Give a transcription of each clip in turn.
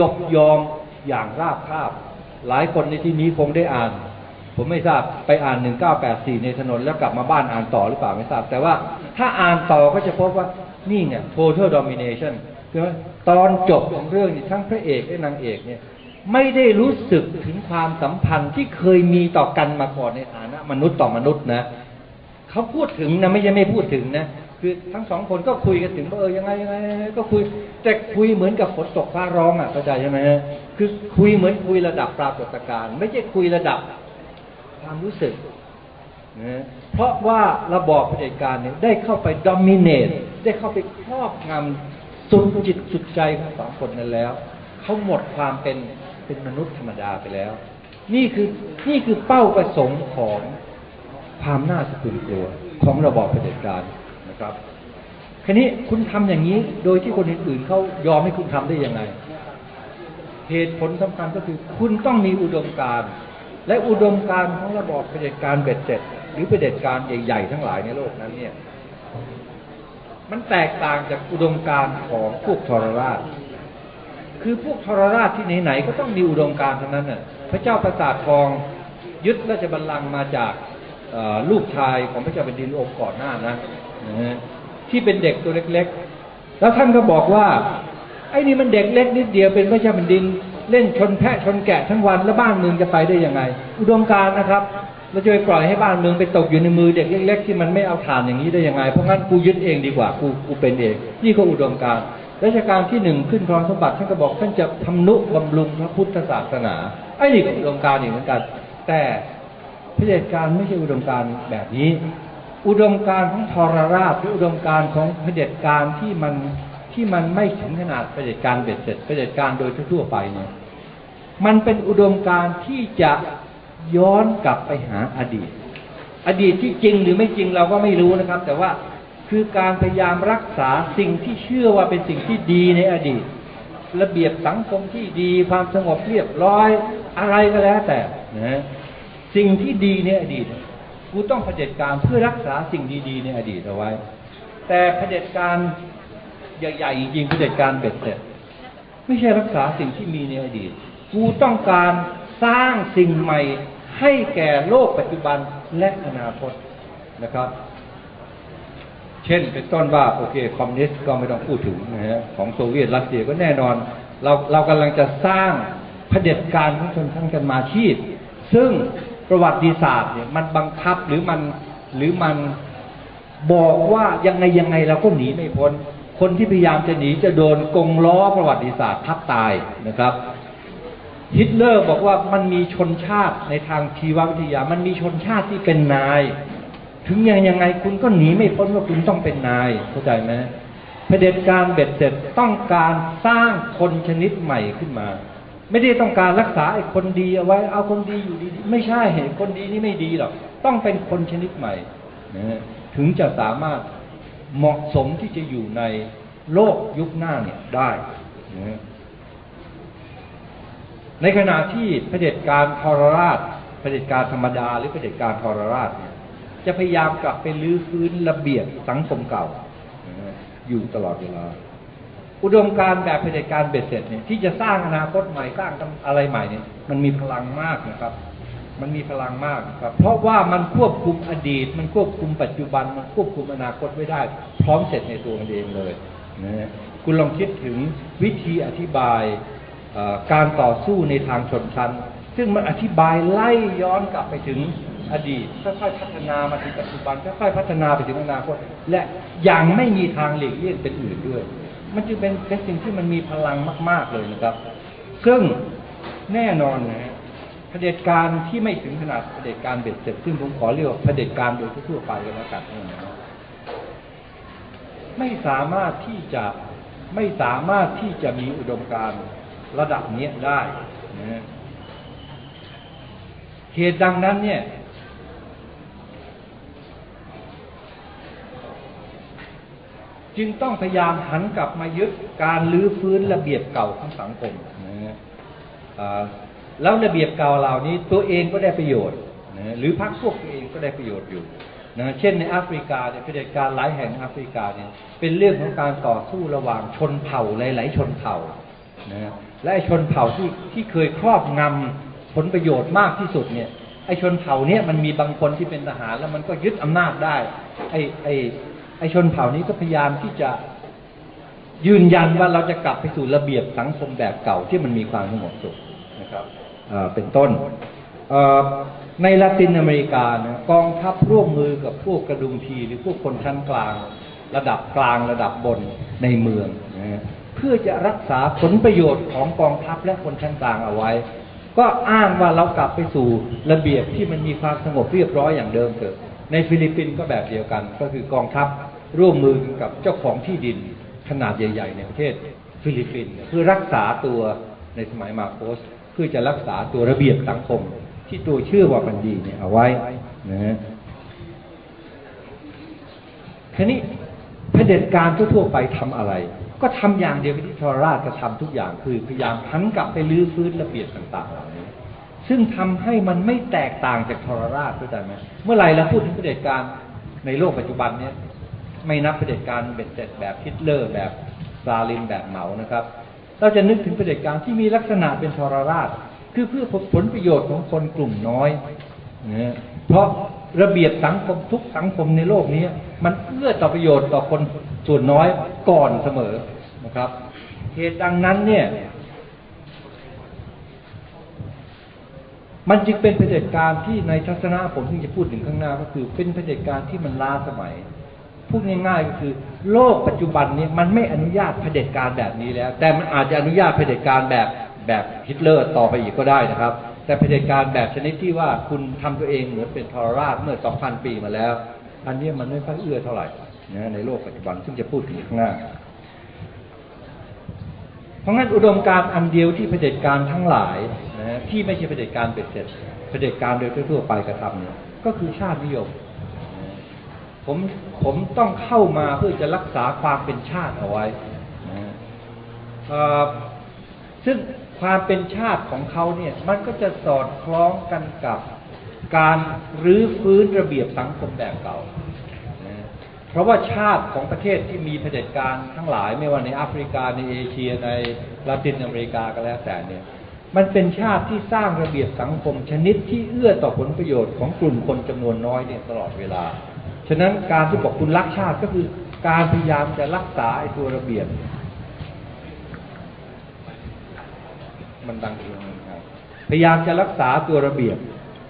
ยกยอมอย่างราบคาบ หลายคนในที่นี้คงได้อ่าน ผมไม่ทราบไปอ่าน 1984 ในถนนแล้วกลับมาบ้านอ่านต่อหรือเปล่าไม่ทราบ แต่ว่าถ้าอ่านต่อก็จะพบว่านี่เนี่ย total domination คือตอนจบของเรื่องนี่ทั้งพระเอกและนางเอกเนี่ยไม่ได้รู้สึกถึงความสัมพันธ์ที่เคยมีต่อกันมาก่อนในฐานะมนุษย์ต่อมนุษย์นะเขาพูดถึงนะไม่ใช่ไม่พูดถึงนะ คือทั้งสองคนก็คุยกันถึงว่าเออยังไงยังไงก็คุยแต่คุยเหมือนกับฝนตกฟ้าร้องอะเข้าใจใช่ไหมฮะคือคุยเหมือนคุยระดับปรากฏการณ์ไม่ใช่คุยระดับความรู้สึกนะเพราะว่าระบอบเผด็จการเนี่ยได้เข้าไปดอมิเนตได้เข้าไปครอบงำสุดจิตสุดใจของสองคนนั้นแล้วเขาหมดความเป็นเป็นมนุษย์ธรรมดาไปแล้ว นี่คือนี่คือเป้าประสงค์ของความน่าสะพรึงกลัวของระบอบเผด็จการ ครับทีนี้คุณทำอย่างนี้โดยที่คนอื่นๆเขายอมให้คุณทำได้ยังไง เหตุผลสำคัญก็คือ คุณต้องมีอุดมการณ์และอุดมการณ์ของระบอบเผด็จการเบ็ดเสร็จ หรือเผด็จการใหญ่ๆทั้งหลายในโลกนั้นเนี่ย มันแตกต่างจากอุดมการณ์ของพวกทรราช คือพวกทรราชที่ไหนๆก็ต้องมีอุดมการณ์ทั้งนั้นน่ะพระเจ้าประสาททองยึดราชบัลลังก์มาจาก ลูกชายของพระเจ้าแผ่นดินองค์ก่อนหน้านะนะที่เป็นเด็กตัวเล็กๆ แล้วท่านก็บอกว่า ไอ้นี่มันเด็กเล็กนิดเดียวเป็นพระเจ้าแผ่นดิน เล่นชนแพะชนแกะทั้งวันแล้วบ้านเมืองจะไปได้ยังไง อุดมการนะครับเราจะไปปล่อยให้บ้านเมืองไปตกอยู่ในมือเด็กเล็กๆที่มันไม่เอาฐานอย่างนี้ได้ยังไง เพราะงั้นกูยึดเองดีกว่ากูกูเป็นเองนี่ก็อุดมการรัชกาลที่หนึ่งขึ้นครองสมบัติท่านก็บอกท่านจะทำนุบำรุงพระพุทธศาสนาไอ้นี่ก็อุดมการอีกเหมือนกัน แต่ เผด็จการไม่ใช่อุดมการณ์แบบนี้ อุดมการณ์ของทรราชหรืออุดมการณ์ของเผด็จการที่มันที่มันไม่ถึงขนาดเผด็จการเบ็ดเสร็จเผด็จการโดยทั่วไปเนี่ยมันเป็นอุดมการณ์ที่จะย้อนกลับไปหาอดีต อดีตที่จริงหรือไม่จริงเราก็ไม่รู้นะครับ แต่ว่าคือการพยายามรักษาสิ่งที่เชื่อว่าเป็นสิ่งที่ดีในอดีต ระเบียบสังคมที่ดีความสงบเรียบร้อยอะไรก็แล้วแต่นะ สิ่งที่ดีในอดีต กูต้องเผด็จการเพื่อรักษาสิ่งดีๆในอดีตเอาไว้ แต่เผด็จการใหญ่ๆจริงๆเผด็จการเบ็ดเสร็จ ไม่ใช่รักษาสิ่งที่มีในอดีต กูต้องการสร้างสิ่งใหม่ให้แก่โลกปัจจุบันและอนาคตนะครับ เช่นเป็นต้นว่าโอเคคอมมิวนิสต์ก็ไม่ต้องพูดถึงนะฮะของโซเวียตรัสเซียก็แน่นอน เราเรากำลังจะสร้างเผด็จการของชนชั้นกันมาชีพ ซึ่ง ประวัติศาสตร์เนี่ยมันบังคับหรือมันหรือมันบอกว่ายังไงยังไงเราก็หนีไม่พ้น คนที่พยายามจะหนีจะโดนกงล้อประวัติศาสตร์ทับตายนะครับ ฮิตเลอร์บอกว่ามันมีชนชาติในทางชีววิทยา มันมีชนชาติที่เป็นนาย ถึงยังยังไงคุณก็หนีไม่พ้นว่าคุณต้องเป็นนายเข้าใจไหมเผด็จการเบ็ดเสร็จต้องการสร้างคนชนิดใหม่ขึ้นมา ไม่ได้ต้องการรักษาไอ้คนดีเอาไว้ เอาคนดีอยู่ดีๆไม่ใช่เห็นคนดีนี่ไม่ดีหรอก ต้องเป็นคนชนิดใหม่นะถึงจะสามารถเหมาะสมที่จะอยู่ในโลกยุคหน้าเนี่ยได้นะในขณะที่เผด็จการทรราชเผด็จการธรรมดา หรือเผด็จการทรราชเนี่ยจะพยายามกลับไปลื้อฟื้นระเบียบสังคมเก่า อยู่ตลอดเวลา อุดมการแบบเผด็จการเบ็ดเสร็จเนี่ยที่จะสร้างอนาคตใหม่สร้างอะไรใหม่เนี่ยมันมีพลังมากนะครับ มันมีพลังมากครับ เพราะว่ามันควบคุมอดีต มันควบคุมปัจจุบัน มันควบคุมอนาคตไว้ได้ พร้อมเสร็จในตัวมันเองเลยนะฮะคุณลองคิดถึงวิธีอธิบายการต่อสู้ในทางชนชั้น ซึ่งมันอธิบายไล่ย้อนกลับไปถึงอดีตค่อยๆพัฒนามาถึงปัจจุบันค่อยๆพัฒนาไปถึงอนาคต และอย่างไม่มีทางหลีกเลี่ยงเป็นอื่นด้วย มันจึงเป็นเป็นสิ่งที่มันมีพลังมาก ๆเลยนะครับ ซึ่งแน่นอนนะฮะเผด็จการที่ไม่ถึงขนาดเผด็จการเบ็ดเสร็จซึ่งผมขอเรียกว่าเผด็จการโดยทั่วไปก็แล้วกันนะฮะไม่สามารถที่จะไม่สามารถที่จะมีอุดมการณ์ระดับนี้ได้นะฮะเหตุดังนั้นเนี่ย จึงต้องพยายามหันกลับมายึดการลื้อฟื้นระเบียบเก่าของสังคมนะฮะแล้วระเบียบเก่าเหล่านี้ตัวเองก็ได้ประโยชน์นะหรือพรรคพวกตัวเองก็ได้ประโยชน์อยู่นะเช่นในแอฟริกาเนี่ยเผด็จการหลายแห่งในแอฟริกาเนี่ยเป็นเรื่องของการต่อสู้ระหว่างชนเผ่าหลาย ๆ ชนเผ่านะและไอ้ชนเผ่าที่ที่เคยครอบงำผลประโยชน์มากที่สุดเนี่ยไอ้ชนเผ่าเนี้ยมันมีบางคนที่เป็นทหารแล้วมันก็ยึดอำนาจได้ไอ้ไอ้ ไอ้ชนเผ่านี้ก็พยายามที่จะยืนยันว่าเราจะกลับไปสู่ระเบียบสังคมแบบเก่าที่มันมีความสงบสุขนะครับเป็นต้นในละตินอเมริกานะกองทัพร่วมมือกับพวกกระดุมพีหรือพวกคนชั้นกลาง ระดับกลางระดับบนในเมืองนะฮะเพื่อจะรักษาผลประโยชน์ของกองทัพและคนชั้นกลางเอาไว้ ก็อ้างว่าเรากลับไปสู่ระเบียบที่มันมีความสงบเรียบร้อยอย่างเดิมเถอะ ในฟิลิปปินส์ก็แบบเดียวกัน ก็คือกองทัพร่วมมือกับเจ้าของที่ดินขนาดใหญ่ ๆ ในประเทศฟิลิปปินส์เพื่อรักษาตัวในสมัยมาโคสเพื่อจะรักษาตัวระเบียบสังคม ที่ตัวเชื่อว่ามันดีเนี่ยเอาไว้นะฮะทีนี้เผด็จการทั่วๆไปทำอะไร ก็ทำอย่างเดียวกับที่ทรราชก็ทำทุกอย่างคือพยายามหันกลับไปลื้อฟื้นระเบียบต่างๆเหล่านี้ ซึ่งทำให้มันไม่แตกต่างจากทรราชเข้าใจไหมเมื่อไหร่เราพูดถึงเด็จการในโลกปัจจุบันเนี่ยไม่นับเด็จการเบ็ดเสร็จแบบฮิตเลอร์แบบสตาลินแบบเหมานะครับ เราจะนึกถึงเด็จการที่มีลักษณะเป็นทรราช คือเพื่อผลประโยชน์ของคนกลุ่มน้อยนะเพราะระเบียบสังคมทุกสังคมในโลกนี้ มันเอื้อต่อประโยชน์ต่อคนส่วนน้อยก่อนเสมอนะครับเหตุดังนั้นเนี่ย มันจึงเป็นเผด็จการที่ในทัศนะผมที่จะพูดถึงข้างหน้าก็คือ เป็นเผด็จการที่มันล้าสมัย พูดง่ายๆก็คือ โลกปัจจุบันนี้มันไม่อนุญาตเผด็จการแบบนี้แล้ว แต่มันอาจจะอนุญาตเผด็จการแบบแบบฮิตเลอร์ต่อไปอีกก็ได้นะครับ แต่เผด็จการแบบชนิดที่ว่าคุณทำตัวเองเหมือนเป็นทรราชเมื่อ 2,000 ปีมาแล้ว อันนี้มันไม่ค่อยเอื้อเท่าไหร่นะในโลกปัจจุบันซึ่งจะพูดถึงข้างหน้าเพราะงั้นอุดมการณ์อันเดียวที่เผด็จการทั้งหลาย นะที่ไม่ใช่เผด็จการเบ็ดเสร็จเผด็จการโดยทั่วไปกระทำเนี่ยก็คือชาตินิยม ผมผมต้องเข้ามาเพื่อจะรักษาความเป็นชาติเอาไว้นะซึ่งความเป็นชาติของเขาเนี่ยมันก็จะสอดคล้องกันกับการรื้อฟื้นระเบียบสังคมแบบเก่า เพราะว่าชาติของประเทศที่มีเผด็จการทั้งหลาย ไม่ว่าในแอฟริกาในเอเชียในลาตินอเมริกาก็แล้วแต่เนี่ย มันเป็นชาติที่สร้างระเบียบสังคมชนิดที่เอื้อต่อผลประโยชน์ของกลุ่มคนจำนวนน้อยเนี่ยตลอดเวลา ฉะนั้นการที่บอกคุณรักชาติก็คือการพยายามจะรักษาไอ้ตัวระเบียบ มันดังเองครับพยายามจะรักษาตัวระเบียบ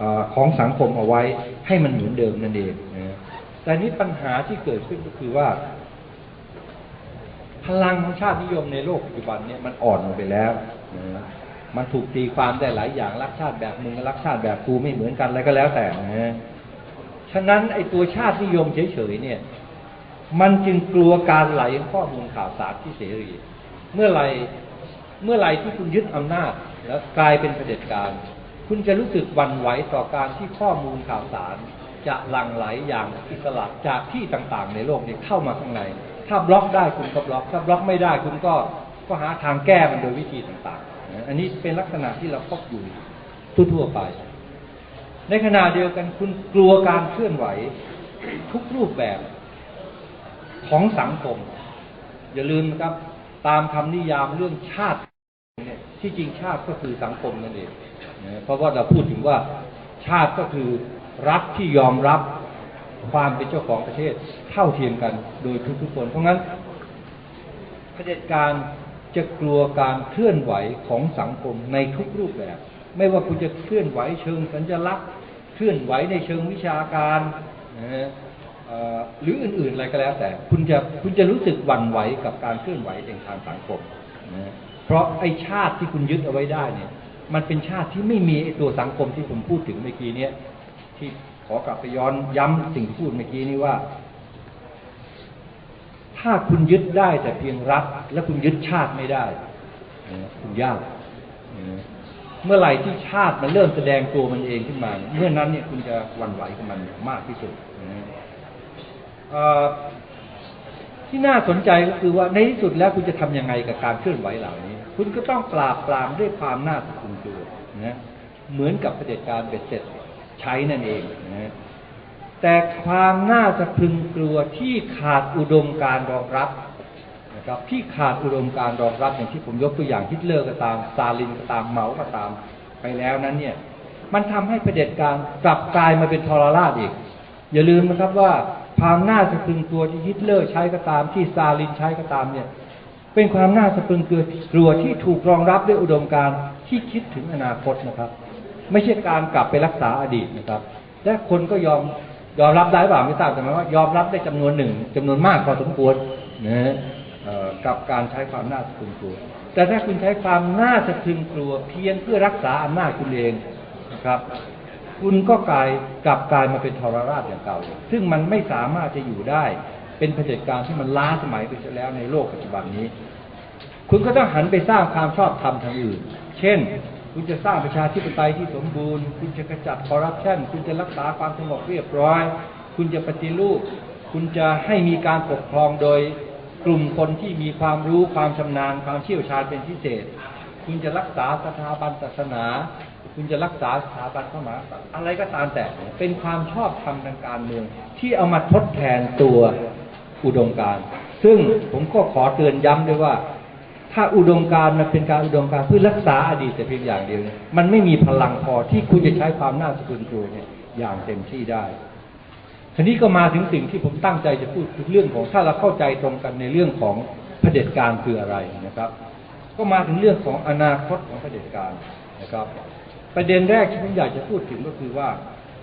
อของสังคมเอาไว้ให้มันเหมือนเดิมนั่นเองนะแต่นี้ปัญหาที่เกิดขึ้นก็คือว่า พลังของชาตินิยมในโลกปัจจุบันเนี่ยมันอ่อนลงไปแล้วนะ มันถูกตีความได้หลายอย่างรักชาติแบบมึงรักชาติแบบกูไม่เหมือนกันอะไรก็แล้วแต่นะฉะนั้นไอ้ตัวชาตินิยมเฉยๆเนี่ย มันจึงกลัวการไหลข้อมูลข่าวสารที่เสรี เมื่อไหร่เมื่อไหร่ที่คุณยึดอำนาจแล้วกลายเป็นเผด็จการ คุณจะรู้สึกวันไหวต่อการที่ข้อมูลข่าวสาร จะหลั่งไหลอย่างอิสระจากที่ต่างๆ ในโลกนี้เข้ามาข้างใน ถ้าบล็อกได้คุณก็บล็อก ถ้าบล็อกไม่ได้คุณก็ก็หาทางแก้มันโดยวิธีต่างๆ อันนี้เป็นลักษณะที่เราพบอยู่ทั่วๆไป ในขณะเดียวกันคุณกลัวการเคลื่อนไหวทุกรูปแบบของสังคม อย่าลืมนะครับ ตามคำนิยามเรื่องชาติเนี่ยที่จริงชาติก็คือสังคมนั่นเองเพราะว่าเราพูดถึงว่าชาติก็คือรัฐที่ยอมรับความเป็นเจ้าของประเทศเท่าเทียมกันโดยทุกๆคน เพราะงั้นเผด็จการ จะกลัวการเคลื่อนไหวของสังคมในทุกรูปแบบ ไม่ว่าคุณจะเคลื่อนไหวเชิงสัญลักษณ์ เคลื่อนไหวในเชิงวิชาการนะฮะหรืออื่นๆอะไรก็แล้วแต่ คุณจะคุณจะรู้สึกหวั่นไหวกับการเคลื่อนไหวในทางสังคมนะเพราะไอ้ชาติที่คุณยึดเอาไว้ได้เนี่ย มันเป็นชาติที่ไม่มีไอ้ตัวสังคมที่ผมพูดถึงเมื่อกี้เนี้ยที่ขอกลับไปย้อนย้ำสิ่งที่พูดเมื่อกี้นี้ว่า ถ้าคุณยึดได้แต่เพียงรัฐและคุณยึดชาติไม่ได้ คุณยากเมื่อไหร่ที่ชาติมันเริ่มแสดงตัวมันเองขึ้นมา เมื่อนั้นเนี่ยคุณจะวันไหวกับมันมากที่สุดที่น่าสนใจก็คือว่าในที่สุดแล้วคุณจะทำยังไงกับการเคลื่อนไหวเหล่านี้ คุณก็ต้องปราบปรามด้วยความน่าสะพรึงกลัวนะเหมือนกับเผด็จการเบ็ดเสร็จใช้นั่นเองนะ แต่ความน่าสะพรึงกลัวที่ขาดอุดมการรองรับนะครับที่ขาดอุดมการรองรับอย่างที่ผมยกตัวอย่างฮิตเลอร์ก็ตามสตาลินก็ตามเหมาก็ตามไปแล้วนั้นเนี่ยมันทำให้ประเด็จการกลับกลายมาเป็นทรราชอีก อย่าลืมนะครับว่าความน่าสะพรึงกลัวที่ฮิตเลอร์ใช้ก็ตามที่สตาลินใช้ก็ตามเนี่ยเป็นความน่าสะพรึงกลัวที่ถูกรองรับด้วยอุดมการที่คิดถึงอนาคตนะครับ ไม่ใช่การกลับไปรักษาอดีตนะครับ และคนก็ยอม ยอมรับได้เปล่าไม่ทราบแต่หมายว่ายอมรับได้จำนวนหนึ่งจำนวนมากพอสมควรนะฮะเอ่อกับการใช้ความน่าสะพรึงกลัว แต่ถ้าคุณใช้ความน่าสะพรึงกลัว เพียงเพื่อรักษาอำนาจคุณเองนะครับ คุณก็กลายกลับกลายมาเป็นทรราชอย่างเก่า ซึ่งมันไม่สามารถจะอยู่ได้ เป็นเผด็จการที่มันล้าสมัยไปซะแล้วในโลกปัจจุบันนี้ คุณก็ต้องหันไปสร้างความชอบธรรมทางอื่น เช่น คุณจะสร้างประชาธิปไตยที่สมบูรณ์ คุณจะกระจัดคอร์รัปชันคุณจะรักษาความสงบเรียบร้อย คุณจะปฏิรูป คุณจะให้มีการปกครองโดยกลุ่มคนที่มีความรู้ความชำนาญ ความเชี่ยวชาญเป็นพิเศษ คุณจะรักษาสถาบันศาสนา คุณจะรักษาสถาบันพระมหากษัตริย์อะไรก็ตามแต่เป็นความชอบธรรมทางการเมือง ที่เอามาทดแทนตัวอุดมการณ์ซึ่งผมก็ขอเตือนย้ำด้วยว่า ถ้าอุดมการมันเป็นการอุดมการเพื่อรักษาอดีตแต่เพียงอย่างเดียวเนี่ยมันไม่มีพลังพอที่คุณจะใช้ความน่าสะพรึงกลัวเนี่ยอย่างเต็มที่ได้ทีนี้ก็มาถึงสิ่งที่ผมตั้งใจจะพูดคือเรื่องของถ้าเราเข้าใจตรงกันในเรื่องของเผด็จการคืออะไรนะครับ ก็มาถึงเรื่องของอนาคตของเผด็จการนะครับ ประเด็นแรกที่ผมอยากจะพูดถึงก็คือว่า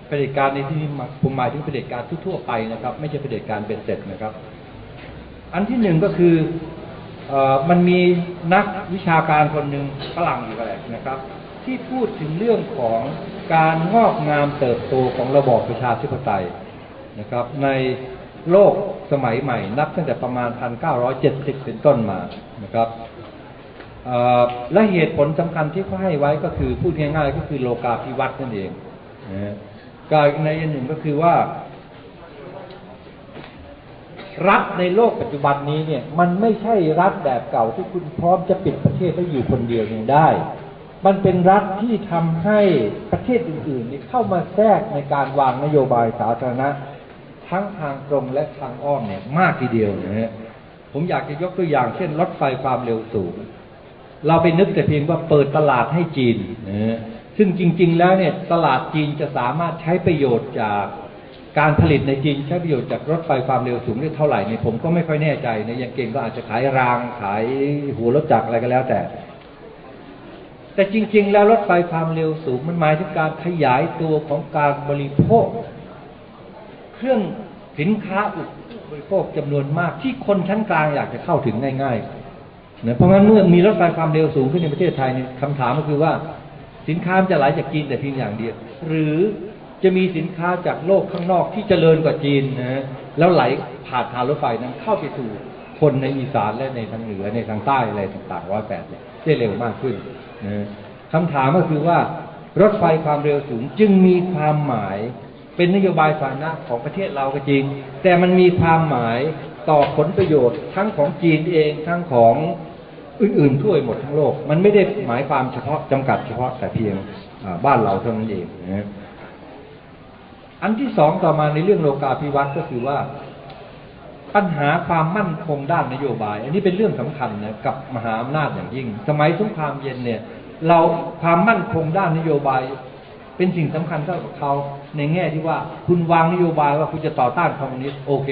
เผด็จการในที่นี้ผมหมายถึงเผด็จการทั่วไปนะครับ ไม่ใช่เผด็จการเป็นเสร็จนะครับ อันที่หนึ่งก็คือ มันมีนักวิชาการคนหนึ่งฝรั่งอยู่อะไรนะครับ ที่พูดถึงเรื่องของการงอกงามเติบโตของระบอบประชาธิปไตยนะครับ ในโลกสมัยใหม่ นับตั้งแต่ประมาณ 1970 เป็นต้นมานะครับและเหตุผลสำคัญที่เขาให้ไว้ก็คือพูดง่ายๆก็คือโลกาภิวัตน์นั่นเองนะฮะการในอันหนึ่งก็คือว่า รัฐในโลกปัจจุบันนี้เนี่ย มันไม่ใช่รัฐแบบเก่าที่คุณพร้อมจะปิดประเทศให้อยู่คนเดียวยังได้ มันเป็นรัฐที่ทำให้ประเทศอื่นๆนี่เข้ามาแทรกในการวางนโยบายสาธารณะ ทั้งทางตรงและทางอ้อมเนี่ยมากทีเดียวนะฮะผมอยากจะยกตัวอย่างเช่นรถไฟความเร็วสูง เราไปนึกแต่เพียงว่าเปิดตลาดให้จีนนะฮะซึ่งจริง ๆ แล้วเนี่ยตลาดจีนจะสามารถใช้ประโยชน์จาก การผลิตในจีนใช้ประโยชน์จากรถไฟความเร็วสูงได้เท่าไหร่เนี่ยผมก็ไม่ค่อยแน่ใจนะอย่างเก่งก็อาจจะขายรางขายหัวรถจักรอะไรก็แล้วแต่ แต่จริง ๆ แล้วรถไฟความเร็วสูงมันหมายถึงการขยายตัวของการบริโภค เครื่องสินค้าอุปโภคจำนวนมากที่คนชั้นกลางอยากจะเข้าถึงง่ายๆนะเพราะงั้นเมื่อมีรถไฟความเร็วสูงขึ้นในประเทศไทยเนี่ยคำถามก็คือว่า สินค้ามันจะไหลจากจีนแต่เพียงอย่างเดียว หรือ จะมีสินค้าจากโลกข้างนอกที่เจริญกว่าจีนนะแล้วไหลผ่านทางรถไฟนั้นเข้าไปสู่คนในอีสานและในทางเหนือในทางใต้อะไรต่างๆร้อยแปดได้เร็วมากขึ้นนะคำถามก็คือว่ารถไฟความเร็วสูงจึงมีความหมายเป็นนโยบายสาธารณะของประเทศเราก็จริง แต่มันมีความหมายต่อผลประโยชน์ทั้งของจีนเองทั้งของอื่นๆทั่วหมดทั้งโลก มันไม่ได้หมายความเฉพาะจำกัดเฉพาะแต่เพียงบ้านเราเท่านั้นเองนะฮะ อันที่สองต่อมาในเรื่องโลกาภิวัตน์ก็คือว่า ปัญหาความมั่นคงด้านนโยบาย อันนี้เป็นเรื่องสำคัญนะกับมหาอำนาจอย่างยิ่ง สมัยสงครามเย็นเนี่ย เราความมั่นคงด้านนโยบาย เป็นสิ่งสำคัญเท่ากับเขาในแง่ที่ว่าคุณวางนโยบายว่าคุณจะต่อต้านคอมมิวนิสต์โอเค